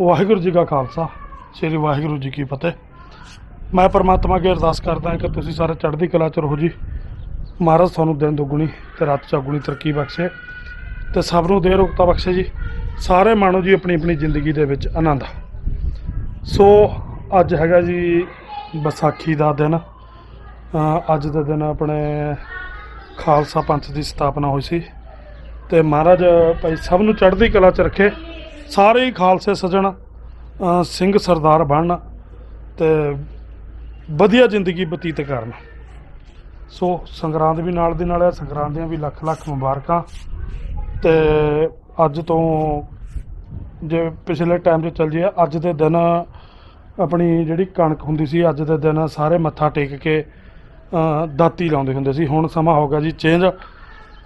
ਵਾਹਿਗੁਰੂ ਜੀ ਕਾ ਖਾਲਸਾ, ਸ੍ਰੀ ਵਾਹਿਗੁਰੂ ਜੀ ਕੀ ਫਤਿਹ। ਮੈਂ ਪਰਮਾਤਮਾ ਅੱਗੇ ਅਰਦਾਸ ਕਰਦਾ ਕਿ ਤੁਸੀਂ ਸਾਰੇ ਚੜ੍ਹਦੀ ਕਲਾ ਚ ਰਹੋ ਜੀ। ਮਹਾਰਾਜ ਤੁਹਾਨੂੰ ਦਿਨ ਦੁੱਗਣੀ ਤੇ ਰਾਤ ਚੌਗੁਣੀ ਤਰੱਕੀ ਬਖਸ਼ੇ ਤੇ ਸਭ ਨੂੰ ਦੇ ਰੁਕਤਾ ਬਖਸ਼ੇ ਜੀ। ਸਾਰੇ ਮਾਣੋ ਜੀ ਆਪਣੀ ਆਪਣੀ ਜ਼ਿੰਦਗੀ ਦੇ ਵਿੱਚ ਆਨੰਦ। ਸੋ ਅੱਜ ਹੈਗਾ ਜੀ ਵਿਸਾਖੀ ਦਾ ਦਿਨ। ਅੱਜ ਦਾ ਦਿਨ ਆਪਣੇ ਖਾਲਸਾ ਪੰਥ ਦੀ ਸਥਾਪਨਾ ਹੋਈ ਸੀ। ਤੇ ਮਹਾਰਾਜ ਭਾਈ ਸਭ ਨੂੰ ਚੜ੍ਹਦੀ ਕਲਾ ਚ ਰੱਖੇ। ਸਾਰੇ ਹੀ ਖਾਲਸੇ ਸਜਣ ਸਿੰਘ ਸਰਦਾਰ ਬਣਨ ਤੇ ਵਧੀਆ ਜ਼ਿੰਦਗੀ ਬਤੀਤ ਕਰਨ। ਸੋ ਸੰਗਰਾਂਦ ਵੀ ਨਾਲ ਦੀ ਨਾਲ ਹੈ ਸੰਗਰਾਂਦ ਦੀਆਂ ਵੀ ਲੱਖ ਲੱਖ ਮੁਬਾਰਕਾਂ। ਤੇ ਅੱਜ ਤੋਂ ਜੇ ਪਿਛਲੇ ਟਾਈਮ 'ਚ ਚੱਲ ਜੀਏ ਅੱਜ ਦੇ ਦਿਨ ਆਪਣੀ ਜਿਹੜੀ ਕਣਕ ਹੁੰਦੀ ਸੀ, ਅੱਜ ਦੇ ਦਿਨ ਸਾਰੇ ਮੱਥਾ ਟੇਕ ਕੇ ਦਾਤੀ ਲਾਉਂਦੇ ਹੁੰਦੇ ਸੀ। ਹੁਣ ਸਮਾਂ ਹੋ ਗਿਆ ਜੀ ਚੇਂਜ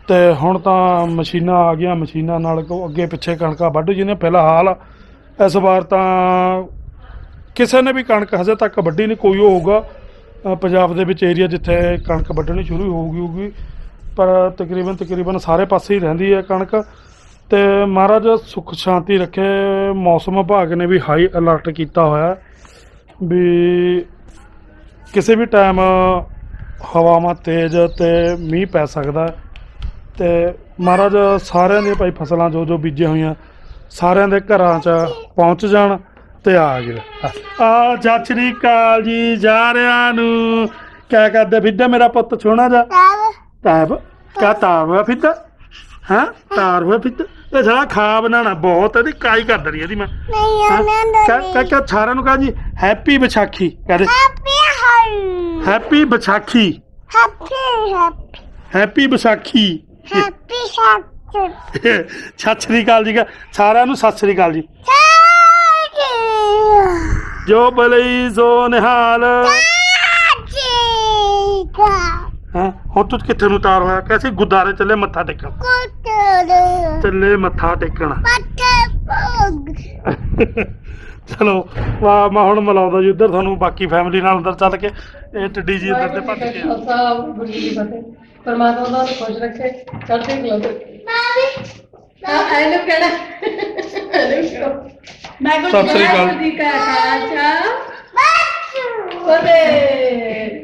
ਤੇ ਹੁਣ ਤਾਂ ਮਸ਼ੀਨਾਂ ਆ ਗਈਆਂ, ਮਸ਼ੀਨਾਂ ਨਾਲ ਕੋ ਅੱਗੇ ਪਿੱਛੇ ਕਣਕਾਂ ਵੱਢ ਜਿਹਨੇ ਫਿਲਹਾਲ ਇਸ ਵਾਰ ਤਾਂ ਕਿਸੇ ਨੇ ਵੀ ਕਣਕ ਹਜੇ ਤੱਕ ਵੱਢੀ ਨਹੀਂ, ਕੋਈ ਹੋਊਗਾ। ਪੰਜਾਬ ਦੇ ਵਿੱਚ ਏਰੀਆ ਜਿੱਥੇ ਕਣਕ ਵੱਢਣੀ ਸ਼ੁਰੂ ਹੋਊਗੀ ਹੋਊਗੀ। ਪਰ ਤਕਰੀਬਨ ਤਕਰੀਬਨ ਸਾਰੇ ਪਾਸੇ ਹੀ ਰਹਿੰਦੀ ਹੈ ਕਣਕ। ਤੇ ਮਹਾਰਾਜ ਸੁਖ ਸ਼ਾਂਤੀ ਰੱਖੇ। ਮੌਸਮ ਵਿਭਾਗ ਨੇ ਵੀ ਹਾਈ ਅਲਰਟ ਕੀਤਾ ਹੋਇਆ ਵੀ ਕਿਸੇ ਵੀ ਟਾਈਮ ਹਵਾਵਾਂ ਤੇਜ਼ ਤੇ ਮੀਂਹ ਪੈ ਸਕਦਾ ਤੇ ਮਹਾਰਾਜ ਸਾਰਿਆਂ ਦੀਆਂ ਭਾਈ ਫਸਲਾਂ ਜੋ ਜੋ ਬੀਜੀਆਂ ਹੋਈਆਂ ਸਾਰਿਆਂ ਦੇ ਘਰਾਂ 'ਚ ਪਹੁੰਚ ਜਾਣ ਤੇ ਆ ਗਏ। ਆ ਸਤਿ ਸ਼੍ਰੀ ਅਕਾਲ ਜੀ ਜਾਰਿਆਂ ਨੂੰ। ਕਿਆ ਕਰਦੇ ਫਿੱਦਾ ਮੇਰਾ ਪੁੱਤ ਛੋਣਾ ਜਾ ਤਾਬ ਕਾ ਤਾਰ ਹੋਇਆ ਫਿੱਦਾ? ਹਾਂ? ਤਾਰ ਹੋਇਆ ਫਿੱਦਾ? ਇਹ ਸਾਲਾ ਖਾ ਬਣਾਣਾ ਬਹੁਤ ਇਹਦੀ ਕਾਈ ਕਰ ਦਣੀ ਇਹਦੀ ਮੈਂ। ਕਹ ਕਹ ਕਹ ਸਾਰਿਆਂ ਨੂੰ ਕਹਾਂ ਜੀ ਹੈਪੀ ਵਿਸਾਖੀ ਕਹਦੇ ਹੈਪੀ ਵਿਸਾਖੀ। ਹੈਪੀ ਵਿਸਾਖੀ। ਸਤਿ ਸ਼੍ਰੀ ਅਕਾਲ ਜੀ। ਕਹ ਸਾਰਿਆਂ ਨੂੰ ਸਤਿ ਸ਼੍ਰੀ ਅਕਾਲ ਜੀ। ਜੋ। ਬਲਈ ਸੋ ਨਿਹਾਲ ਹਾਂ? ਹੁਣ ਤੂੰ ਕਿੱਥੇ ਨੂੰ ਤਾਰ ਹੋਇਆ? ਕੈਸੇ ਗੁਰਦਾਰੇ ਚੱਲੇ ਮੱਥਾ ਟੇਕਣ? ਚੱਲੇ ਮੱਥਾ ਟੇਕਣ। ਚਲੋ ਵਾ ਮੈਂ ਹੁਣ ਮਿਲਾਉਂਦਾ ਜੀ। ਉੱਧਰ ਤੁਹਾਨੂੰ ਬਾਕੀ ਫੈਮਿਲੀ ਨਾਲ ਅੰਦਰ ਚੱਲ ਕੇ। ਇਹ ਟੱਡੀ ਜੀ ਅੰਦਰ ਤੇ ਭੱਜ ਕੇ ਆ। ਖਾਲਸਾ ਗੁਰੂ ਜੀ ਕੀ ਫਤਿਹ ਪਰਮਾਤਮਾ ਦਾ ਖੁਸ਼ ਰੱਖੇ ਚੜ੍ਹਦੀ ਕਲਾ ਤੇ ਹਾਂ ਆਈ ਲੋ ਕਿਹੜਾ ਮੈਂ ਕੁਝ ਸਤਿ ਸ੍ਰੀ ਅਕਾਲ। ਜੀ ਕਾ ਖਾਲਸਾ ਫਤਿਹ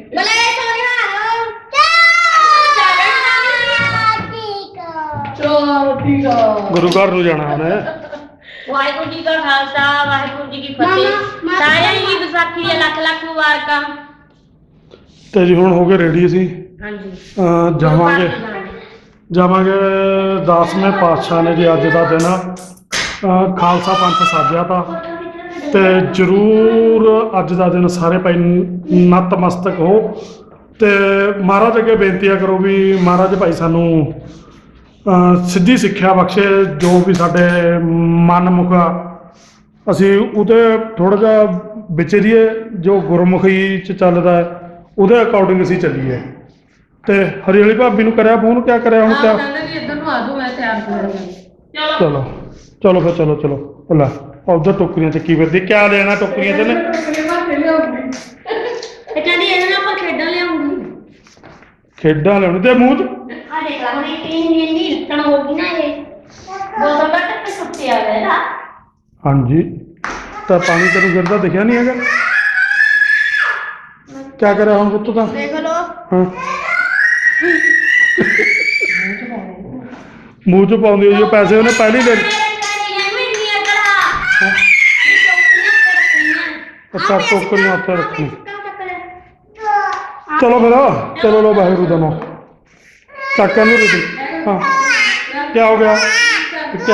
ਚੜ੍ਹਦੀ ਕਲਾ ਗੁਰੂ ਘਰ ਨੂੰ ਜਾਣਾ ਉਹਨੇ ਵਾਹਿਗੁਰੂ ਜੀ ਕਾ ਖਾਲਸਾ ਵਾਹਿਗੁਰੂ ਜੀ ਕੀ ਫਤਿਹ ਸਾਰਿਆਂ ਨੂੰ ਜੀ ਵਿਸਾਖੀ ਦੀਆਂ ਲੱਖ ਲੱਖ ਮੁਬਾਰਕਾਂ ਤੇ ਜੀ ਹੁਣ ਹੋ ਗਏ ਰੈਡੀ ਅਸੀਂ। ਹਾਂਜੀ। ਅਹ ਜਾਵਾਂਗੇ। ਜਾਵਾਂਗੇ 10ਵੇਂ ਪਾਤਸ਼ਾਹ ਨੇ ਜੀ ਅੱਜ ਦਾ ਦਿਨ। ਅਹ ਖਾਲਸਾ ਪੰਥ ਸਾਜਿਆ ਤਾਂ। ਤੇ ਜਰੂਰ ਅੱਜ ਦਾ ਦਿਨ ਸਾਰੇ ਭਾਈ ਨਤਮਸਤਕ ਹੋ। ਤੇ ਮਹਾਰਾਜ ਅੱਗੇ ਬੇਨਤੀਆਂ ਕਰੋ ਵੀ ਮਹਾਰਾਜ ਭਾਈ ਸਾਨੂੰ ਅਹ ਸਿੱਧੀ ਸਿੱਖਿਆ ਬਖਸ਼ੇ ਜੋ ਵੀ ਸਾਡੇ ਮਨ ਮੁਖ ਅਸੀਂ ਉਹਦੇ ਥੋੜਾ ਜਿਹਾ ਵਿਚਰੀਏ ਜੋ ਗੁਰਮੁਖੀ ਚ ਚੱਲਦਾ ਹੈ। ਉਹਦੇ ਅਕੋਰਡਿੰਗ ਅਸੀਂ ਚੱਲੀਏ। ਤੇ ਹਰੀ ਵਾਲੀ ਭਾਬੀ ਨੂੰ ਕਰਿਆ ਫੋਨ ਕਿਆ ਕਰਿਆ ਹੁਣ ਕਿਆ? ਕਹਿੰਦੇ ਵੀ ਇੱਧਰ ਨੂੰ ਆ ਜਾਓ ਮੈਂ ਤਿਆਰ ਕਰ ਲਵਾਂਗੀ ਚਲੋ। ਚਲੋ। ਫਿਰ ਚਲੋ ਚਲੋ। ਲੈ ਉਧਰ ਟੋਕਰੀਆਂ ਚੱਕੀ ਫਿਰਦੀ। ਕਿਆ ਲੈਣਾ ਟੋਕਰੀਆਂ ਚ ਨੇ ਤੇ ਕਹਿੰਦੀ ਇਹਨਾਂ ਨਾਲ ਆਪਾਂ ਖੇਡਾਂ ਲਿਆਉਂਗੀ। ਖੇਡਾਂ ਲੈਣ ਤੇ ਮੂੰਹ ਚ? ਆ ਦੇਖ ਲੈ ਹੁਣ ਇਹ ਟੀਨ ਦੀ ਇੰਨੀ ਲੱਕਣ ਹੋ ਗਈ ਨਾ ਇਹ। ਬੋਤਲ ਦਾ ਟੱਕ ਸੁੱਟਿਆ ਹੋਇਆ ਇਹਦਾ। ਹਾਂਜੀ। ਤਾਂ ਪਾਣੀ ਤੈਨੂੰ ਗਿਰਦਾ ਦਿਖਿਆ ਨਹੀਂ ਹੈਗਾ। ਕਿਆ ਕਰਿਆ ਹੁਣ ਪੁੱਤ ਤਾਂ ਦੇਖ ਲੋ ਹਾਂ ਮੂੰਹ ਚ ਪਾਉਂਦੀ ਹੋਈ ਉਹ ਪੈਸੇ ਉਹਨੇ ਪਹਿਲੇ ਹੀ ਲੈ ਲਏ ਅੱਛਾ ਟੋਕਰੀਆਂ ਉੱਤੇ ਰੱਖਣੀ ਚਲੋ ਫਿਰ ਚਲੋ ਲੋ ਵਾਹਿਗੁਰੂ ਦਾ ਨਾਮ ਚੱਕ ਨੂੰ ਰੋਟੀ ਹਾਂ ਕੀ ਹੋ ਗਿਆ ਕੀ ਕੀ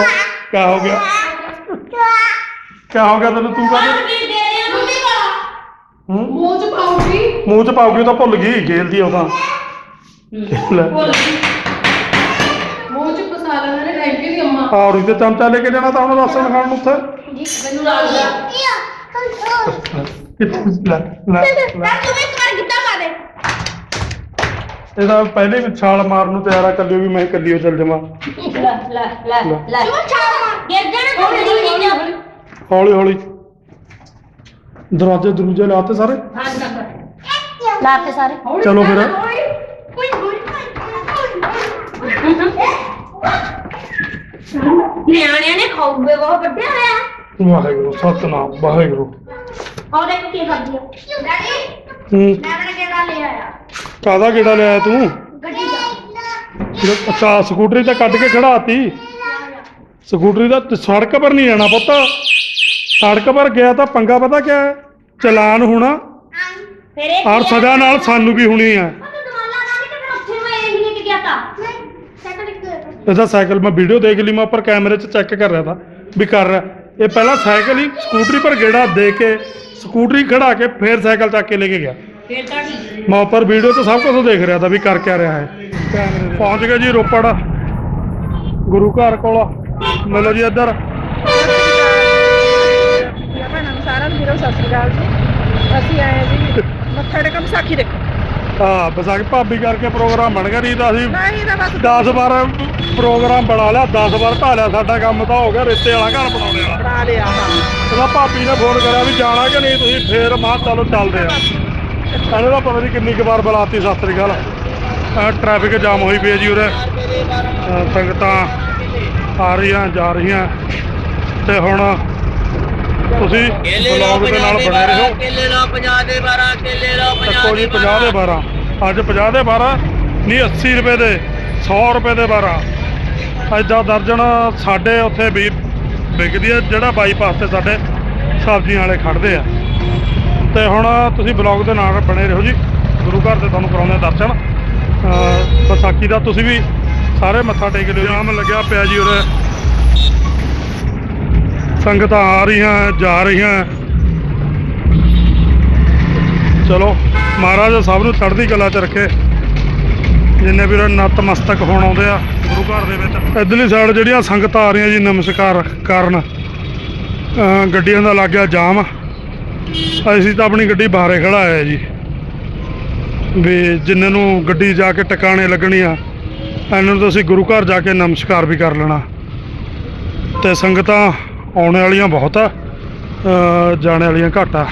ਹੋ ਗਿਆ ਕੀ ਹੋ ਗਿਆ ਤੈਨੂੰ ਤੂੰ ਕਹਿੰਦੇ ਹੂੰ? ਮੂੰਹ ਚ ਪਾਉਗੀ ਮੂੰਹ ਚ ਪਾਉਗੀ ਉਹ ਤਾਂ ਭੁੱਲ ਗਈ ਗੇਲਦੀ ਉਹ ਤਾਂ। ਲੈ। ਭੁੱਲ ਗਈ। ਮੂੰਹ ਚ ਫਸਾ ਲੈਣਾ ਨੇ ਰੈਂਕੀ ਦੀ ਅੰਮਾ। ਔਰ ਇਹਦੇ ਚਮਚਾ ਲੈ ਕੇ ਜਾਣਾ ਤਾਂ ਉਹਨੂੰ ਰਾਸ਼ਨ ਖਾਣ ਨੂੰ ਉੱਥੇ। ਮੈਨੂੰ ਲੱਗਦਾ ਕਿੱਥੇ ਲੈ ਲੈ ਲੈ। ਇਹਦਾ ਪਹਿਲੇ ਵੀ ਛਾਲ ਮਾਰਨ ਨੂੰ ਤਿਆਰ ਆ ਕੱਲਿਓ ਵੀ ਮੈਂ ਕੱਲਿਓ ਚੱਲ ਜਾਵਾਂ। ਹੌਲੀ ਹੌਲੀ। ਦਰਵਾਜ਼ੇ ਦਰੂਜੇ ਲਾਤੇ ਸਾਰੇ? ਲਾਤੇ ਸਾਰੇ। ਚਲੋ ਫਿਰ। ਨਿਆਣਿਆਂ ਨੇ ਖਾਊਗੇ ਬਹੁਤ ਵੱਡੇ ਹੋਇਆ। ਵਾਹਿਗੁਰੂ ਸਤਨਾਮ ਵਾਹਿਗੁਰੂ। ਔਰ ਇੱਕ ਕੀ ਖਾਦੀ ਆ? ਡੈਡੀ ਹੂੰ। ਮੈਂ ਆਪਣਾ ਕਿਹੜਾ ਲੈ ਆਇਆ? ਕਾਦਾ ਕਿਹੜਾ ਲਿਆ ਤੂੰ? ਗੱਡੀ ਦਾ। ਅੱਛਾ ਸਕੂਟਰੀ ਤਾਂ ਕੱਢ ਕੇ ਖੜਾਤੀ ਸਕੂਟਰੀ ਦਾ ਤੇ ਸੜਕ ਪਰ ਨਹੀਂ ਜਾਣਾ ਪੁੱਤ। ਸੜਕ ਪਰ ਗਿਆ ਤਾਂ ਪੰਗਾ ਪਤਾ ਕਿਆ ਹੈ? ਚਲਾਨ ਹੋਣਾ। ਫਿਰ ਇਹ ਔਰ ਸਜ਼ਾ ਨਾਲ ਸਾਨੂੰ ਵੀ ਹੋਣੀ ਹੈ? ਉੱਥੇ ਮੈਂ ਇਹ ਲੈ ਕੇ ਗਿਆ ਤਾਂ। ਸਾਈਕਲ ਇੱਕ ਇਹਦਾ ਸਾਈਕਲ ਮੈਂ ਵੀਡੀਓ ਦੇਖ ਲਈ ਮੈਂ ਉੱਪਰ ਕੈਮਰੇ 'ਚ ਚੈੱਕ ਕਰ ਰਿਹਾ ਥਾ ਵੀ ਕਰ ਰਿਹਾ। ਇਹ ਪਹਿਲਾਂ ਸਾਈਕਲ ਹੀ ਸਕੂਟਰੀ ਪਰ ਗੇੜਾ ਦੇ ਕੇ ਸਕੂਟਰੀ ਖੜਾ ਕੇ ਫੇਰ ਸਾਈਕਲ ਚੱਕ ਕੇ ਲੈ ਕੇ ਗਿਆ। ਫਿਰ ਤਾਂ ਠੀਕ ਮੈਂ ਉੱਪਰ ਵੀਡੀਓ ਤੇ ਸਭ ਕੁਝ ਦੇਖ ਰਿਹਾ ਥਾ ਵੀ ਕਰ ਕਿਆ ਰਿਹਾ ਹੈ ਪਹੁੰਚ ਗਏ ਜੀ ਰੋਪੜ। ਗੁਰੂ ਘਰ ਕੋਲ। ਮਿਲੋ ਜੀ ਇੱਧਰ ਭੈਣਾਂ ਨੂੰ ਸਾਰਿਆਂ ਨੂੰ ਵੀਰੋ ਸਤਿ ਸ਼੍ਰੀ ਅਕਾਲ ਜੀ। ਅਸੀਂ ਆਏ ਹਾਂ ਜੀ ਮੱਥਾ ਟੇਕਣ ਵਿਸਾਖੀ ਦੇਖੋ ਹਾਂ ਵਿਸਾਖ ਭਾਬੀ ਕਰਕੇ ਪ੍ਰੋਗਰਾਮ ਬਣ ਗਿਆ ਨਹੀਂ ਤਾਂ ਅਸੀਂ ਨਹੀਂ ਤਾਂ ਬਸ 10 ਵਾਰ ਪ੍ਰੋਗਰਾਮ ਬਣਾ ਲਿਆ 10 ਵਾਰ ਢਾ ਲਿਆ ਸਾਡਾ ਕੰਮ ਤਾਂ ਹੋ ਗਿਆ ਰਿਸ਼ਤੇ ਵਾਲਾ ਘਰ ਬਣਾਉਣੇ ਵਾਲਾ ਬਣਾ ਲਿਆ ਹਾਂ। ਉਹਦਾ ਭਾਬੀ ਨੇ ਫੋਨ ਕਰਿਆ ਵੀ ਜਾਣਾ ਕਿ ਨਹੀਂ ਤੁਸੀਂ ਫੇਰ ਮਾਂ ਚਲੋ ਚੱਲਦੇ ਆ। ਇਹਨੇ ਤਾਂ ਪਤਾ ਨਹੀਂ ਕਿੰਨੀ ਕੁ ਵਾਰ ਬੁਲਾਤੀ ਸਤਿ ਸ੍ਰੀ ਅਕਾਲ। ਟ੍ਰੈਫਿਕ ਜਾਮ ਹੋਈ ਪਈ ਹੈ ਜੀ ਉਰੇ। ਸੰਗਤਾਂ ਆ ਰਹੀਆਂ ਜਾ ਰਹੀਆਂ। ਤੇ ਹੁਣ ਤੁਸੀਂ ਬਲੌਗ ਦੇ ਨਾਲ ਬਣੇ ਰਹੋ। ਕੇਲੇ ਲਓ 50 ਦੇ 12 ਕੇਲੇ ਲਓ 50 ਚੱਕੋ ਜੀ 50 ਦੇ 12 ਅੱਜ 50 ਦੇ 12 ਨਹੀਂ 80 ਰੁਪਏ ਦੇ 100 ਰੁਪਏ ਦੇ 12 ਅੱਜ ਦਾ ਦਰਜਨ ਸਾਡੇ ਉੱਥੇ ਵੀ ਵਿਕਦੀ ਹੈ ਜਿਹੜਾ ਬਾਈਪਾਸ ਤੇ ਸਾਡੇ ਸਬਜ਼ੀਆਂ ਵਾਲੇ ਖੜਦੇ ਆ। ਤੇ ਹੁਣ ਤੁਸੀਂ ਬਲੌਗ ਦੇ ਨਾਲ ਬਣੇ ਰਹੋ ਜੀ। ਗੁਰੂ ਘਰ ਦੇ ਤੁਹਾਨੂੰ ਕਰਾਉਂਦੇ ਆ ਦਰਸ਼ਨ ਵਿਸਾਖੀ ਦਾ ਤੁਸੀਂ ਵੀ ਸਾਰੇ ਮੱਥਾ ਟੇਕ ਲਿਓ ਜਾਮ ਲੱਗਿਆ ਪਿਆ ਜੀ ਉਰੇ। ਸੰਗਤਾਂ ਆ ਰਹੀਆਂ, ਜਾ ਰਹੀਆਂ। ਚਲੋ, ਮਹਾਰਾਜ ਸਭ ਨੂੰ ਚੜ੍ਹਦੀ ਕਲਾ 'ਚ ਰੱਖੇ। ਜਿੰਨੇ ਵੀਰ ਨਤਮਸਤਕ ਹੋਣ ਆਉਂਦੇ ਆ, ਗੁਰੂ ਘਰ ਦੇ ਵਿੱਚ। ਇਧਰਲੀ ਸਾਈਡ ਜਿਹੜੀਆਂ ਸੰਗਤਾਂ ਆ ਰਹੀਆਂ ਜੀ, ਨਮਸਕਾਰ ਕਾਰਨ। ਗੱਡੀਆਂ ਦਾ ਲੱਗ ਗਿਆ ਜਾਮ। ਅਸੀਂ ਤਾਂ ਆਪਣੀ ਗੱਡੀ ਬਾਹਰੇ ਖੜਾਇਆ ਜੀ। ਵੀ ਜਿੰਨੇ ਨੂੰ ਗੱਡੀ ਜਾ ਕੇ ਟਿਕਾਣੇ ਲੱਗਣੀ ਆ, ਇਹਨਾਂ ਨੂੰ ਤੁਸੀਂ ਗੁਰੂ ਘਰ ਜਾ ਕੇ ਨਮਸਕਾਰ ਵੀ ਕਰ ਲੈਣਾ। ਤੇ ਸੰਗਤਾਂ ਆਉਣ ਵਾਲੀਆਂ ਬਹੁਤ ਆ। ਅਹ ਵਾਲੀਆਂ ਘੱਟ ਆ।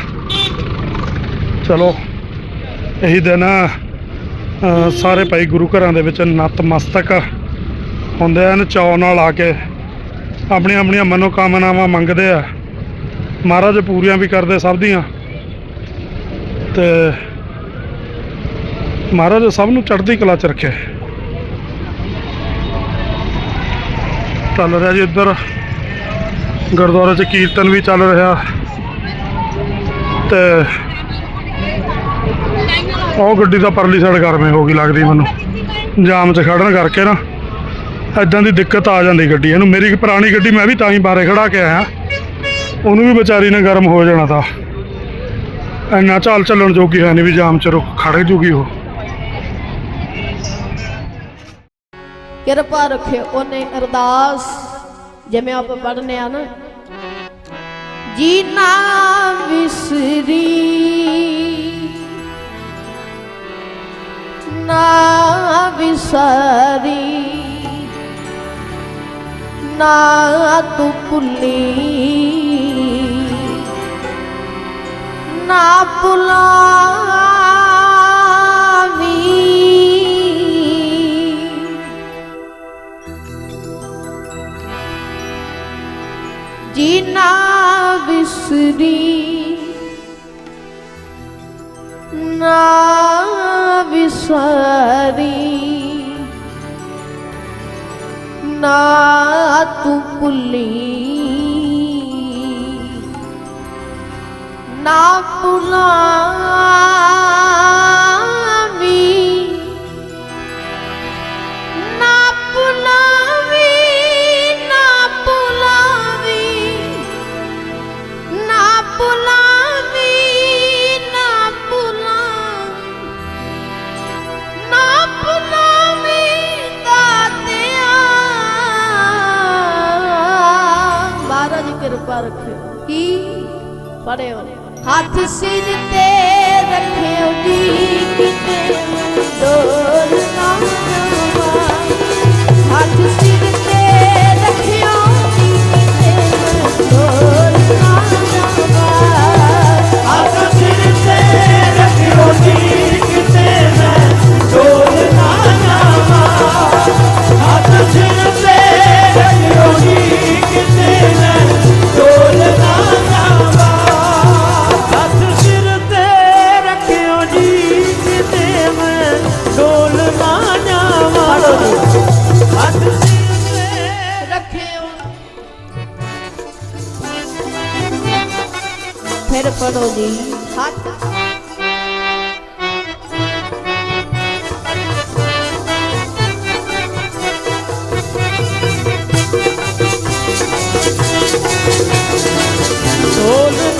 ਚਲੋ, ਇਹੀ ਦਿਨ ਸਾਰੇ ਭਾਈ ਗੁਰੂ ਘਰਾਂ ਦੇ ਵਿੱਚ ਨਤਮਸਤਕ ਹੁੰਦੇ ਹਨ ਚਾਅ ਨਾਲ ਆ ਕੇ ਆਪਣੀਆਂ ਆਪਣੀਆਂ ਮਨੋਕਾਮਨਾਵਾਂ ਮੰਗਦੇ ਆ। ਮਹਾਰਾਜ ਪੂਰੀਆਂ ਵੀ ਕਰਦੇ ਸਭ ਦੀਆਂ। ਤੇ ਮਹਾਰਾਜ ਸਭ ਨੂੰ ਚੜ੍ਹਦੀ ਕਲਾ ਚ ਰੱਖੇ। ਚੱਲ ਰਿਹਾ ਜੀ ਇੱਧਰ। ਗੁਰਦੁਆਰੇ 'ਚ ਕੀਰਤਨ ਵੀ ਚੱਲ ਰਿਹਾ। ਤੇ ਉਹ ਗੱਡੀ ਦਾ ਪਰਲੀ ਸਾਈਡ ਗਰਮੇ ਹੋ ਗਈ ਲੱਗਦੀ ਮੈਨੂੰ। ਜਾਮ 'ਚ ਖੜਨ ਕਰਕੇ ਨਾ ਐਦਾਂ ਦੀ ਦਿੱਕਤ ਆ ਜਾਂਦੀ ਗੱਡੀ। ਇਹਨੂੰ ਮੇਰੀ ਇੱਕ ਪੁਰਾਣੀ ਗੱਡੀ ਮੈਂ ਵੀ ਤਾਂ ਹੀ ਬਾਰੇ ਖੜਾ ਕੇ ਆਇਆ। ਉਹਨੂੰ ਵੀ ਵਿਚਾਰੀ ਨੇ ਗਰਮ ਹੋ ਜਾਣਾ ਤਾਂ। ਇੰਨਾ ਚਾਲ ਚੱਲਣ ਜੋਗੀ ਹੈ ਨਹੀਂ ਵੀ ਜਾਮ 'ਚ ਰੁਕ, ਖੜ ਜੂਗੀ ਉਹ। ਕਿਰਪਾ ਰੱਖਿਓ, ਉਹਨੇ ਅਰਦਾਸ ਜਿਵੇਂ ਆਪਾਂ ਪੜ੍ਹਨੇ ਆ ਨਾ। ਜੀ ਨਾ ਵਿਸਰੀ ਨਾ ਵਿਸਰੀ, ਨਾ ਤੂੰ ਭੁੱਲੀ, ਨਾ ਭੁਲਾ ਜੀ ਨਾ ਵਿਸਰੀ ਨਾ ਵਿਸਾਰੀ ਨਾ ਤੂੰ ਭੁੱਲੀ ਨਾ ਭੁਲਾਵੀ ਪੜਿਓ ਹੱਥ ਸਿਰ prepare for the day. Hot. Oh,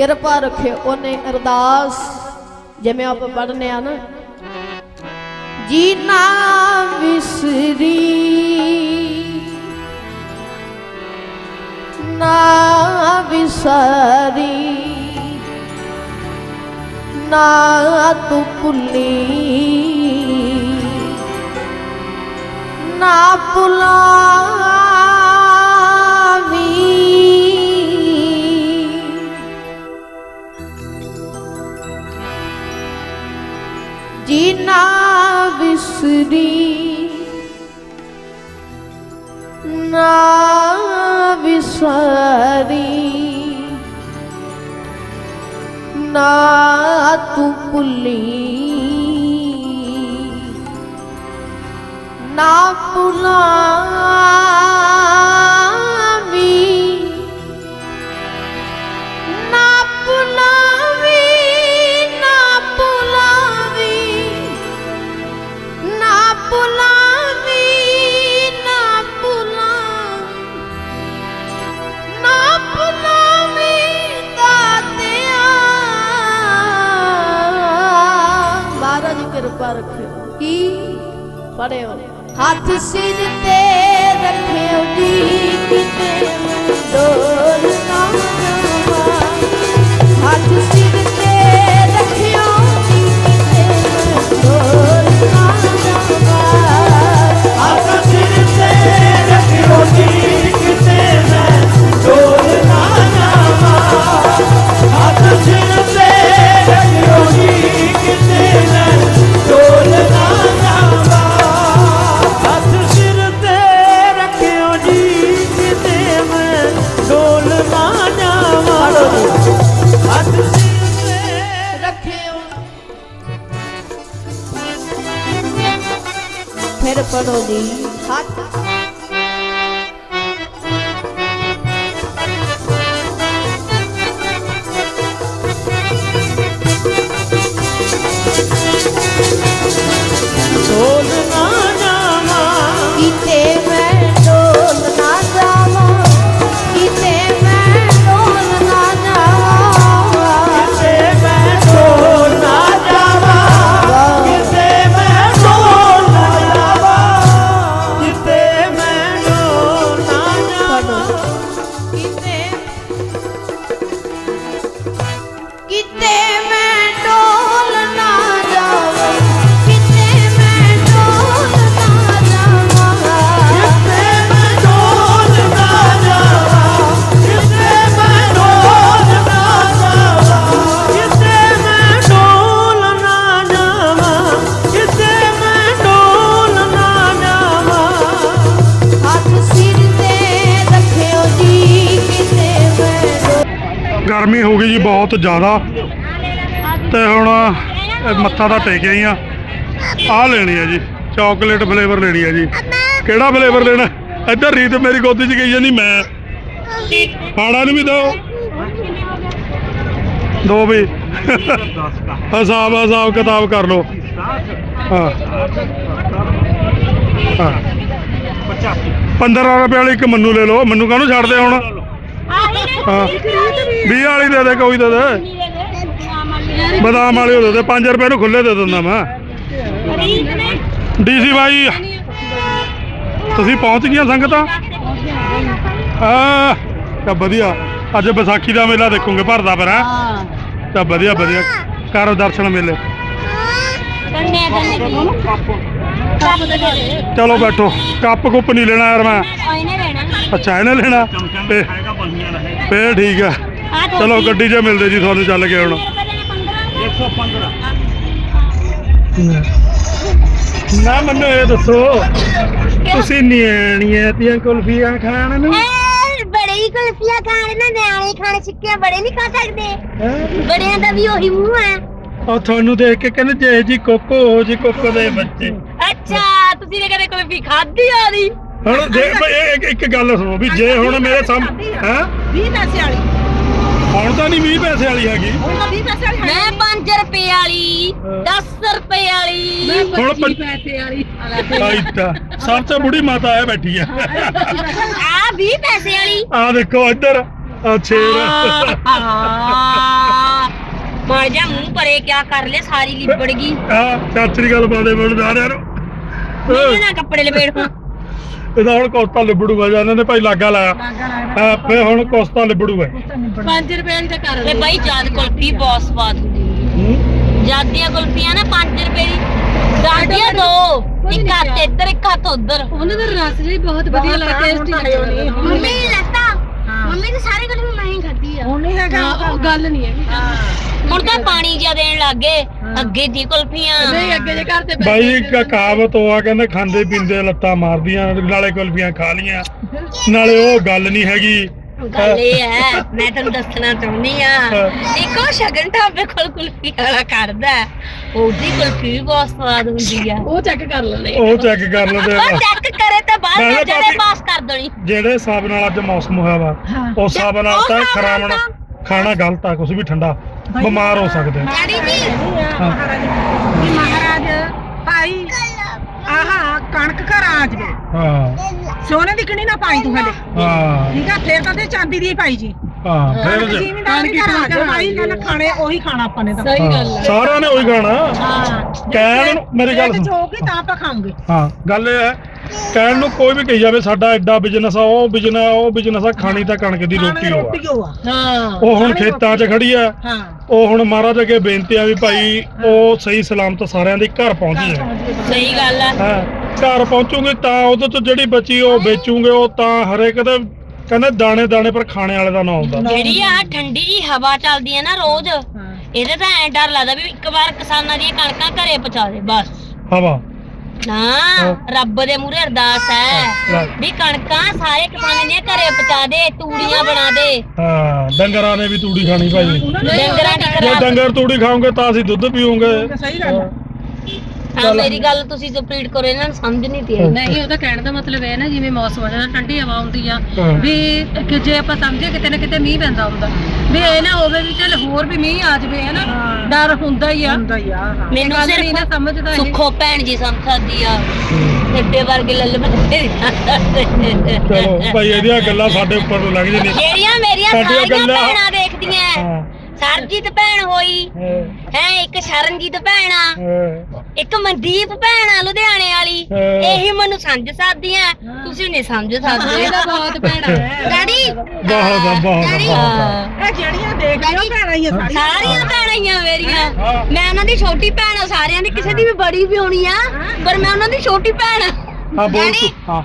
ਕਿਰਪਾ ਰੱਖੇ ਉਹਨੇ ਅਰਦਾਸ, ਜਿਵੇਂ ਆਪ ਪੜਨੇ ਆ ਨਾ। ਜੀ ਨਾ ਵਿਸਰੀ ਨਾ ਵਿਸਰੀ, ਨਾ ਤੂੰ ਭੁੱਲੀ, ਨਾ ਭੁਲਾ ਵਿਸਰੀ ਨਾ ਵਿਸਾਰੀ ਨਾ ਤੂੰ ਭੁੱਲੀ। ਨਾ ਭੁਲਾ ਪੜਿਓ। ਹੱਥ ਸਿਰ ਤੇ ਰੱਖਿਓ ਜੀ ਕਿਤੇ ਡੋਲ ਨਾ ਹੱਥ ਸਿਰ ਬਹੁਤ ਜ਼ਿਆਦਾ ਤੇ ਹੁਣ ਇਹ ਮੱਥਾ ਤਾਂ ਟੇਕ ਆਈ ਆ। ਆਹ ਲੈਣੀ ਆ ਜੀ ਚਾਕਲੇਟ ਫਲੇਵਰ ਲੈਣੀ ਆ ਜੀ। ਕਿਹੜਾ ਫਲੇਵਰ ਲੈਣਾ? ਇੱਧਰ ਰੀਤ ਮੇਰੀ ਗੋਦੀ 'ਚ ਗਈ ਜਾਂਦੀ ਮੈਂ। ਪਾੜਾ ਨੂੰ ਵੀ ਦਿਓ। ਦੋ ਵੀ। ਹਿਸਾਬ ਹਿਸਾਬ ਕਿਤਾਬ ਕਰ ਲਓ। ਹਾਂ। ਹਾਂ। 15 ਰੁਪਏ ਵਾਲੀ ਇੱਕ ਮੰਨੂ ਲੈ ਲਓ। ਮੰਨੂ ਕਾਹਨੂੰ ਛੱਡਦੇ ਹੁਣ? ਹਾਂ। 20 ਵਾਲੀ ਦੇ ਦੇ, ਕੋਈ ਦੇ ਦੇ। ਬਦਾਮ ਵਾਲੀ ਉਹ ਦੇ ਦੇ 5 ਰੁਪਏ ਨੂੰ ਖੁੱਲੇ ਦੇ ਦਿੰਦਾ ਮੈਂ। ਡੀਸੀ ਬਾਈ। ਤੁਸੀਂ ਪਹੁੰਚ ਗਈਆਂ ਸੰਗਤਾਂ? ਆ, ਤਾਂ ਵਧੀਆ। ਅੱਜ ਵਿਸਾਖੀ ਦਾ ਮੇਲਾ ਦੇਖੋਗੇ, ਭਰਦਾ ਪਰ ਹੈ? ਤਾਂ ਵਧੀਆ ਵਧੀਆ। ਕਰੋ ਦਰਸ਼ਨ ਮੇਲੇ। ਕੰਨੇ ਕੰਨੇ ਚਲੋ ਬੈਠੋ। ਕੱਪ ਕੁੱਪ ਨਹੀਂ ਲੈਣਾ ਯਾਰ ਮੈਂ। ਲੈਣਾ। ਅੱਛਾ ਇਹਨੇ ਲੈਣਾ? ਤੇ ਫੇਰ ਠੀਕ ਆ। ਚਲੋ ਗੱਡੀ 'ਚ ਮਿਲਦੇ ਜੀ ਤੁਹਾਨੂੰ ਚੱਲ ਕੇ ਹੁਣ। ਨਾ ਮੈਨੂੰ ਇਹ ਦੱਸੋ ਤੁਸੀਂ ਨਿਆਣੀਆਂ ਦੀਆਂ ਕੁਲਫੀਆਂ ਖਾਣ ਨੂੰ? ਬੜੇ ਹੀ ਕੁਲਫੀਆਂ ਖਾਣ ਨਾ ਨਿਆਣੇ ਖਾਣੇ ਸਿੱਕੇ ਬੜੇ ਨਹੀਂ ਖਾ ਸਕਦੇ। ਹੈਂ? ਬੜਿਆਂ ਦਾ ਵੀ ਉਹੀ ਮੂੰਹ ਹੈ ਉਹ ਤੁਹਾਨੂੰ ਦੇਖ ਕੇ ਕਹਿੰਦੇ ਜੇ ਜੀ ਕੋਕੋ ਹੋ ਜੀ ਕੋਕੋ ਦੇ ਬੱਚੇ। ਤੁਸੀਂ ਨੇ ਕਦੇ ਕੋਈ ਵੀ ਖਾਧੀ ਆ ਰਹੀ ਹੁਣ ਜੇ ਬਈ ਇਹ ਇੱਕ- ਇੱਕ ਗੱਲ ਸੁਣੋ ਵੀ ਜੇ ਹੁਣ ਮੇਰੇ ਸਾਹਮਣੇ ਹੈ? 20 ਪੈਸੇ ਵਾਲੀ। ਹੁਣ ਤਾਂ ਨਹੀਂ 20 ਪੈਸੇ ਵਾਲੀ ਹੈਗੀ। ਹੁਣ ਤਾਂ 20 ਪੈਸੇ ਵਾਲੀ ਮੈਂ 5 ਰੁਪਏ ਵਾਲੀ 10 ਰੁਪਏ ਵਾਲੀ। ਹੁਣ ਪੰ- ਪੈਸੇ ਵਾਲੀ। ਆਈ ਤਾਂ। ਸਭ ਤੋਂ ਬੁੜੀ ਮਾਤਾ ਆ ਬੈਠੀ ਆ। ਆ 20 ਪੈਸੇ ਵਾਲੀ। ਆ ਦੇਖੋ ਇੱਧਰ ਆ ਛੇਰ। ਮਾਰ ਜਾ ਮੂੰਹ ਪਰੇ ਕਿਆ ਕਰ ਲੈ ਸਾਰੀ ਲਿਬੜ ਗਈ। ਆ ਚਾਚਰੀ ਗੱਲ ਜਾ ਰਿਹਾ ਨੂੰ ਮੇਰੇ ਨਾਲ ਕੱਪੜੇ ਲਪੇੜ ਹੁਣ ਇਹਦਾ ਹੁਣ ਕੋਸਤਾ ਲਿਬੜੂਗਾ ਜਾਂ ਇਹਨਾਂ ਨੇ ਭਾਈ ਲਾਗਾ ਲਾਇਆ। ਹਾਂ ਫੇ ਹੁਣ ਕੋਸਤਾ ਲਿਬੜੂਗਾ। 5 ਰੁਪਏ ਵਾਲੀ ਤਾਂ ਕਰ ਤੇ ਬਾਈ ਜਾਦ ਕੁਲਫੀ ਬਹੁਤ ਸਵਾਦ ਹੁੰਦੀ ਹੂੰ। ਜਾਦੀਆਂ ਕੁਲਫੀਆਂ ਨਾ 5 ਰੁਪਏ ਦੀ। ਦਾਦੀਆਂ ਦੋ ਇੱਕ ਹੱਥ ਇੱਧਰ ਇੱਕ ਹੱਥ ਉੱਧਰ। ਉਹਨਾਂ ਦਾ ਰਸ ਵੀ ਬਹੁਤ ਵਧੀਆ ਲੱਗਦਾ ਟੇਸਟੀ ਲੱਗਦਾ ਮੰਮੀ ਨੇ ਲੱਤਾ। ਮੰਮੀ ਤਾਂ ਸਾਰੇ ਕੁਲਫੀ ਮੈਂ ਹੀ ਖਾਧੀ ਆ। ਹੁਣ ਨਹੀਂ ਹੈਗਾ। ਉਹ ਗੱਲ ਨਹੀਂ ਹੈਗੀ। ਹੁਣ ਤਾਂ ਪਾਣੀ ਜਿਆ ਦੇਣ ਲੱਗੇ ਅੱਗੇ ਦੀ ਕੁਲਫੀਆਂ। ਨਹੀਂ ਅੱਗੇ ਜੇ ਘਰ ਤੇ ਬਾਈ ਇੱਕ ਕਹਾਵਤ ਉਹ ਆ ਕਹਿੰਦੇ ਖਾਂਦੇ ਪੀਂਦੇ ਲੱਤਾਂ ਮਾਰਦੀਆਂ ਨਾਲੇ ਕੁਲਫੀਆਂ ਖਾ ਲੀਆਂ ਨਾਲੇ ਉਹ ਗੱਲ ਨਹੀਂ ਹੈਗੀ। ਗੱਲ ਇਹ ਹੈ ਮੈਂ ਤੈਨੂੰ ਦੱਸਣਾ ਚਾਹੁੰਦੀ ਆ। ਇੱਕੋ ਸ਼ਗਨ ਢਾਬੇ ਕੋਲ ਕੁਲਫੀ ਵਾਲਾ ਕਰਦਾ। ਉਹਦੀ ਕੁਲਫੀ ਵੀ ਬਹੁਤ ਸਵਾਦ ਹੁੰਦੀ ਆ। ਉਹ ਚੈੱਕ ਕਰ ਲੈਣੇ ਉਹ ਚੈੱਕ ਕਰ ਲੈਂਦੇ ਉਹ ਚੈੱਕ ਕਰੇ ਤਾਂ ਬਾਅਦ ਮੈਂ ਵਿੱਚ ਕਿਹਾ ਜਦੇ ਭਾਬੀ- ਪਾਸ ਕਰ ਦੇਣੀ। ਜਿਹੜੇ ਹਿਸਾਬ ਨਾਲ ਅੱਜ ਮੌਸਮ ਹੋਇਆ ਵਾ ਉਸ ਹਿਸਾਬ ਨਾਲ ਤਾਂ ਖਾਣਾ ਗਲਤ ਆ ਕੁਝ ਵੀ ਠੰਡਾ ਬਿਮਾਰ ਹੋ ਸਕਦੇ ਡੈਡੀ ਜੀ। ਹਾਂ। ਵੀ ਮਹਾਰਾਜ ਭਾਈ ਆਹਾ ਕਣਕ ਘਰ ਆ ਜਵੇ। ਹਾਂ। ਸੋਨੇ ਦੀ ਕਿਣੀ ਨਾ ਪਾਈ ਤੂੰ ਹਲੇ। ਹਾਂ। ਠੀਕ ਆ ਫੇਰ ਤਾਂ ਤੇ ਚਾਂਦੀ ਦੀ ਹੀ ਪਾਈ ਜੀ। ਹਾਂ ਫਿਰ ਜੇ- ਜ਼ਿਮੀਦਾਰ ਦੀ ਘਰ ਆ ਜਾਵੇ ਭਾਈ ਗੱਲ ਖਾਣੇ ਉਹੀ ਖਾਣਾ ਆਪਾਂ ਨੇ ਤਾਂ। ਸਹੀ ਗੱਲ ਹਾਂ, ਸਾਰਿਆਂ ਨੇ ਉਹੀ ਖਾਣਾ। ਹਾਂ। ਕਹਿਣ ਨੂੰ ਮੇਰੀ ਗੱਲ ਸੁਣ। ਹੋਊਗੀ ਤਾਂ ਆਪਾਂ ਖਾਵਾਂਗੇ। ਹਾਂ ਗੱਲ ਇਹ ਹੈ ਕਹਿਣ ਨੂੰ ਕੋਈ ਵੀ ਕਹੀ ਜਾਵੇ ਸਾਡਾ ਐਡਾ ਬਿਜ਼ਨਸ ਆ ਉਹ ਬਿਜ਼ਨਸ ਉਹ ਬਿਜ਼ਨਸ ਆ ਖਾਣੀ ਤਾਂ ਕਣਕ ਦੀ ਰੋਟੀ ਹਾਂ। ਉਹ ਹੁਣ ਖੇਤਾਂ 'ਚ ਖੜੀ ਆ। ਹਾਂ। ਉਹ ਹੁਣ ਮਹਾਰਾਜ ਅੱਗੇ ਬੇਨਤੀ ਆ ਵੀ ਭਾਈ ਉਹ ਸਹੀ ਸਲਾਮਤ ਸਾਰਿਆਂ ਦੇ ਘਰ ਪਹੁੰਚ ਜਾਏ। ਸਹੀ ਗੱਲ ਆ। ਹਾਂ ਘਰ ਪਹੁੰਚੂਗੇ ਤਾਂ ਉਹਦੇ ਤੋਂ ਜਿਹੜੀ ਬਚੀ ਉਹ ਵੇਚੂਗੇ ਉਹ ਤਾਂ ਹਰੇਕ ਦੇ ਕਹਿੰਦੇ ਦਾਣੇ ਦਾਣੇ ਪਰ ਖਾਣੇ ਵਾਲੇ ਦਾ ਨਾਂ ਆਉਂਦਾ ਜਿਹੜੀ ਆ ਠੰਡੀ ਜੀ ਹਵਾ ਚੱਲਦੀ ਹੈ ਨਾ ਰੋਜ਼ ਇਹਦੇ ਤਾਂ ਐ ਡਰ ਲੱਗਦਾ ਵੀ ਇੱਕ ਵਾਰ ਕਿਸਾਨਾਂ ਦੀਆਂ ਕਣਕਾਂ ਘਰੇ ਪਹੁੰਚਾ ਦੇ ਬਸ। ਹਵਾ ਨਾ ਰੱਬ ਦੇ ਮੂਹਰੇ ਅਰਦਾਸ ਹੈ। ਵੀ ਕਣਕਾਂ ਸਾਰੇ ਕਿਸਾਨਾਂ ਦੀਆਂ ਘਰੇ ਪਹੁੰਚਾ ਦੇ ਤੂੜੀਆਂ ਬਣਾ ਦੇ। ਹਾਂ ਡੰਗਰਾਂ ਨੇ ਵੀ ਤੂੜੀ ਖਾਣੀ ਭਾਈ। ਡੰਗਰਾਂ ਦੀ ਜੇ ਖਰਾਬ ਡੰਗਰ ਤੂੜੀ ਖਾਓਗੇ ਤਾਂ ਅਸੀਂ ਦੁੱਧ ਪੀਵਾਂਗੇ ਸਹੀ ਗੱਲ। ਹਾਂ ਮੇਰੀ ਗੱਲ ਤੁਸੀਂ ਰਿਪੀਟ ਕਰੋ ਇਹਨਾਂ ਨੂੰ ਸਮਝ ਨਹੀਂ ਤੀ ਆਈ। ਨਹੀਂ ਉਹਦਾ ਕਹਿਣ ਦਾ ਮਤਲਬ ਇਹ ਨਾ ਜਿਵੇਂ ਮੌਸਮ ਹੋ ਜਾਂਦਾ ਠੰਡੀ ਹਵਾ ਹੁੰਦੀ ਆ ਹਾਂ। ਵੀ ਕਿ ਜੇ ਆਪਾਂ ਸਮਝੇ ਕਿਤੇ ਨਾ ਕਿਤੇ ਮੀਂਹ ਪੈਂਦਾ ਹੁੰਦਾ। ਵੀ ਇਹ ਨਾ ਹੋਵੇ ਵੀ ਚੱਲ ਹੋਰ ਵੀ ਮੀਂਹ ਆ ਜਾਵੇ ਹਨਾ? ਡਰ ਹੁੰਦਾ ਹੀ ਆ। ਹੁੰਦਾ ਹੀ ਆ ਹਾਂ। ਮੈਨੂੰ ਨਹੀਂ ਨਾ ਸਿਰਫ ਸਮਝਦਾ ਇਹ। ਸੁੱਖੋ ਭੈਣ ਜੀ ਸਮਝਦੀ ਆ। ਏਡੇ ਵਰਗੇ ਲੱਲ ਬੰਦੇ ਚਲੋ ਭਾਈ ਇਹਦੀਆਂ ਗੱਲਾਂ ਸਾਡੇ ਉੱਪਰ ਨੂੰ ਲੱਗ ਜਾਂਦੀਆਂ। ਜਿਹੜੀਆਂ ਮੇਰੀਆਂ ਸਾਡੀਆਂ ਸਾਰੀਆਂ ਭੈਣਾਂ ਦੇਖਦੀਆਂ ਹਾਂ। ਸਰਜੀਤ ਭੈਣ ਹੋਈ। ਹਾਂ, ਇੱਕ ਸ਼ਰਨਜੀਤ ਭੈਣ ਆ। ਇੱਕ ਮਨਦੀਪ ਭੈਣ ਆ ਲੁਧਿਆਣੇ ਵਾਲੀ। ਇਹੀ ਮੈਨੂੰ ਸਮਝ ਸਕਦੀਆਂ ਤੁਸੀਂ ਨਹੀਂ ਸਮਝ ਸਕਦੇ। ਇਹਦਾ ਬਹੁਤ ਭੈੜਾ ਹੈ ਡੈਡੀ? ਬਹੁਤ ਆ, ਬਹੁਤ ਆ, ਬਹੁਤ। ਆ। ਹਾਂ। ਇਹ ਜਿਹੜੀਆਂ ਦੇਖ ਲਿਓ ਭੈਣਾਂ ਹੀ ਆ ਸਾਰੀਆਂ ਭੈਣਾਂ ਹੀ ਆ ਮੇਰੀਆਂ। ਮੈਂ ਉਹਨਾਂ ਦੀ ਛੋਟੀ ਭੈਣ ਆ ਸਾਰਿਆਂ ਦੀ ਕਿਸੇ ਦੀ ਵੀ ਬੜੀ ਵੀ ਹੋਣੀ ਆ। ਪਰ ਮੈਂ ਉਹਨਾਂ ਦੀ ਛੋਟੀ ਭੈਣ ਆ। ਹਾਂ ਬੋਲ ਤੂੰ ਹਾਂ।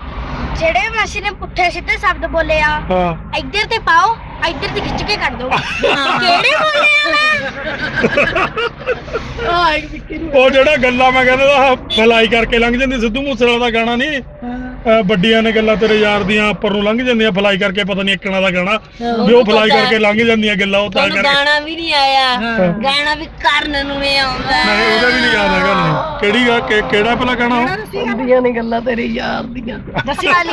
ਜਿਹੜੇ ਮਾਸੀ ਨੇ ਪੁੱਠੇ ਸਿੱਧੇ ਸ਼ਬਦ ਬੋਲੇ ਆ ਹਾਂ। ਇੱਧਰ ਤੇ ਪਾਓ। ਇੱਧਰ ਤੇ ਖਿੱਚ ਕੇ ਕੱਢ ਦੋ। ਕਿਹੜੇ ਬੋਲੇ ਆ ਮੈਂ? ਉਹ ਜਿਹੜਾ ਗੱਲਾਂ ਮੈਂ ਕਹਿੰਦਾ ਫਲਾਈ ਕਰਕੇ ਲੰਘ ਜਾਂਦੀ ਸਿੱਧੂ ਮੂਸੇਵਾਲਾ ਦਾ ਗਾਣਾ ਨਹੀਂ ਅਹ ਵੱਡੀਆਂ ਨੇ ਗੱਲਾਂ ਤੇਰੇ ਯਾਰ ਦੀਆਂ ਉੱਪਰ ਨੂੰ ਲੰਘ ਜਾਂਦੀਆਂ ਫਲਾਈ ਕਰਕੇ ਪਤਾ ਨਹੀਂ ਇੱਕਣਾ ਦਾ ਗਾਣਾ। ਵੀ ਉਹ ਫਲਾਈ ਕਰਕੇ ਲੰਘ ਜਾਂਦੀਆਂ ਗੱਲਾਂ ਉਹ ਤਾਂ ਤੁਹਾਨੂੰ ਕਰਕੇ। ਗਾਣਾ ਵੀ ਨਹੀਂ ਆਇਆ। ਗਾਣਾ ਵੀ ਕਰਨ ਨੂੰ ਨਹੀਂ ਆਉਂਦਾ। ਨਹੀਂ ਉਹਦਾ ਵੀ ਨਹੀਂ ਯਾਦ ਹੈਗਾ ਨਹੀਂ ਕਿਹੜੀ ਗਾ ਕਿ- ਕਿਹੜਾ ਪਹਿਲਾ ਗਾਣਾ ਉਹ? ਹੁੰਦੀਆਂ ਨੇ ਗੱਲਾਂ ਤੇਰੇ ਯਾਰ ਦੀਆਂ। ਦੱਸਿਆ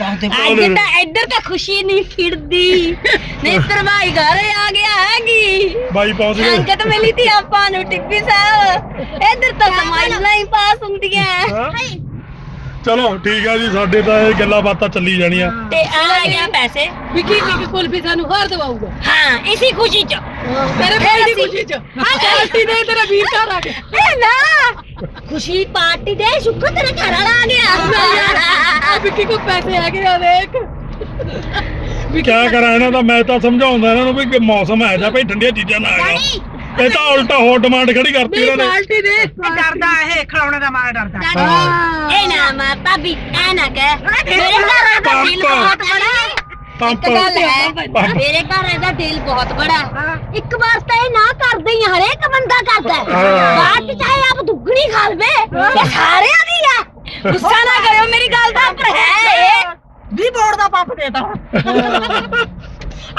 ਨਹੀਂ ਇੱਧਰ ਤਾਂ ਇੱਧਰ ਤਾਂ ਖੁਸ਼ੀ ਨਹੀਂ ਖਿੜਦੀ। ਨੇਤਰ ਭਾਈ ਘਰ ਆ ਗਿਆ ਹੈਗੀ। ਬਾਈ ਪਹੁੰਚ ਗਏ। ਸੰਗਤ ਮਿਲੀ ਤੀ ਆਪਾਂ ਨੂੰ ਟਿੱਬੀ ਸਾਹਿਬ। ਇੱਧਰ ਤਾਂ ਸਮਾਈਲਾਂ ਹੀ ਪਾਸ ਹੁੰਦੀਆਂ। ਹਾਂ? ਚਲੋ ਠੀਕ ਆ ਜੀ ਸਾਡੇ ਤਾਂ ਇਹ ਗੱਲਾਂ ਬਾਤਾਂ ਚੱਲੀ ਜਾਣੀਆਂ। ਤੇ ਆ ਗਿਆ ਪੈਸੇ। ਵਿਕੀ ਕੀ ਕੁਲਫੀ ਸਾਨੂੰ ਹਾਰ ਦਵਾਊਗਾ। ਹਾਂ ਇਸੀ ਖੁਸ਼ੀ ਚ। ਭਾਈ ਦੀ ਖੁਸ਼ੀ ਚ। ਦੇ ਤੇਰਾ ਵੀਰ ਘਰ ਆ ਗਿਆ ਇਹ ਨਾ। ਖੁਸ਼ੀ ਪਾਰਟੀ ਦੇ ਸ਼ੁਕਰ ਤੇਰਾ ਘਰ ਵਾਲਾ ਆ ਗਿਆ। ਆ ਵਿਕੀ ਕੋ ਪੈਸੇ ਆ ਗਏ ਆ ਦੇਖ। ਕਿਆ ਕਰਾਂ ਇਹਨਾਂ ਦਾ ਮੈਂ ਤਾਂ ਸਮਝਾਉਂਦਾ ਇਹਨਾਂ ਨੂੰ ਵੀ ਕਿ ਮੌਸਮ ਹੈ ਜਾਂ ਭਈ ਠੰਡੀਆਂ ਚੀਜ਼ਾਂ ਨਾ ਆਇਆ ਇਹ ਤਾਂ ਉਲਟਾ ਹੋਰ ਡਿਮਾਂਡ ਖੜੀ ਕਰਤੀ ਇਹਨਾਂ ਨੇ। ਪਾਰਟੀ ਦੇ। ਡਰਦਾ ਇਹ ਖਿਲਾਉਣੇ ਦਾ ਮਾਰਾ ਡਰਦਾ। ਇਹ ਨਾ ਮਾ ਭਾਬੀ ਐ ਨਾ ਕਹਿ। ਮੇਰੇ ਘਰ ਦਾ ਪੰਪ। ਬਹੁਤ ਬੜਾ ਇੱਕ ਪੰਪ ਗੱਲ ਹੈ ਮੇਰੇ ਘਰ ਦਾ ਦਿਲ ਬਹੁਤ ਬੜਾ। ਇੱਕ ਵਾਰ ਤਾਂ ਇਹ ਨਾ ਕਰਦੇ ਹੀ ਆ, ਹਰੇਕ ਬੰਦਾ ਕਰਦਾ ਹੈ। ਹਾਂ। ਬਾਅਦ ਚ ਚਾਹੇ ਆਪ ਦੁੱਗਣੀ ਖਾ ਲਵੇ ਇਹ ਸਾਰਿਆਂ ਦੀ ਆ ਗੁੱਸਾ ਨਾ ਕਰਿਓ ਮੇਰੀ ਗੱਲ ਦਾ ਪਰ ਹੈ ਇਹ। ਵੀ ਬੋਰਡ ਦਾ ਪੰਪ ਦੇਤਾ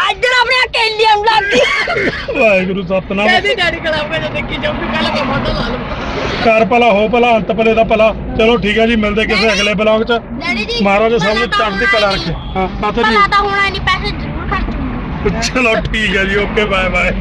ਇੱਧਰ ਆਪਣੇ ਅਕੇਲੀਆਂ ਲੱਗ ਗਈ। ਵਾਹਿਗੁਰੂ ਸਤਨਾਮ। ਕਹਿੰਦੀ ਡੈਡੀ ਕਲਾਉਂਗਾ ਜਦ ਦੇਖੀ ਜਾਊਗੀ ਪਹਿਲਾਂ ਮੈਂ ਫੋਟੋ ਲਾ ਲਵਾਂ ਕਰ ਭਲਾ ਹੋ ਭਲਾ ਅੰਤ ਭਲੇ ਦਾ ਭਲਾ। ਚਲੋ ਠੀਕ ਹੈ ਜੀ ਮਿਲਦੇ ਕਿਸੇ ਅਗਲੇ ਬਲੌਗ 'ਚ। ਡੈਡੀ ਜੀ ਮਹਾਰਾਜ ਸਭ ਨੂੰ ਭਲਾ ਚੜ੍ਹਦੀ ਕਲਾ ਰੱਖੇ। ਹਾਂ ਮਾਤਾ ਭਲਾ ਤਾਂ ਹੋਣਾ ਨਹੀਂ ਪੈਸੇ ਜ਼ਰੂਰ ਖਰਚੂਗੀ। ਜੀ ਚਲੋ ਠੀਕ ਹੈ ਜੀ ਓਕੇ ਬਾਏ ਬਾਏ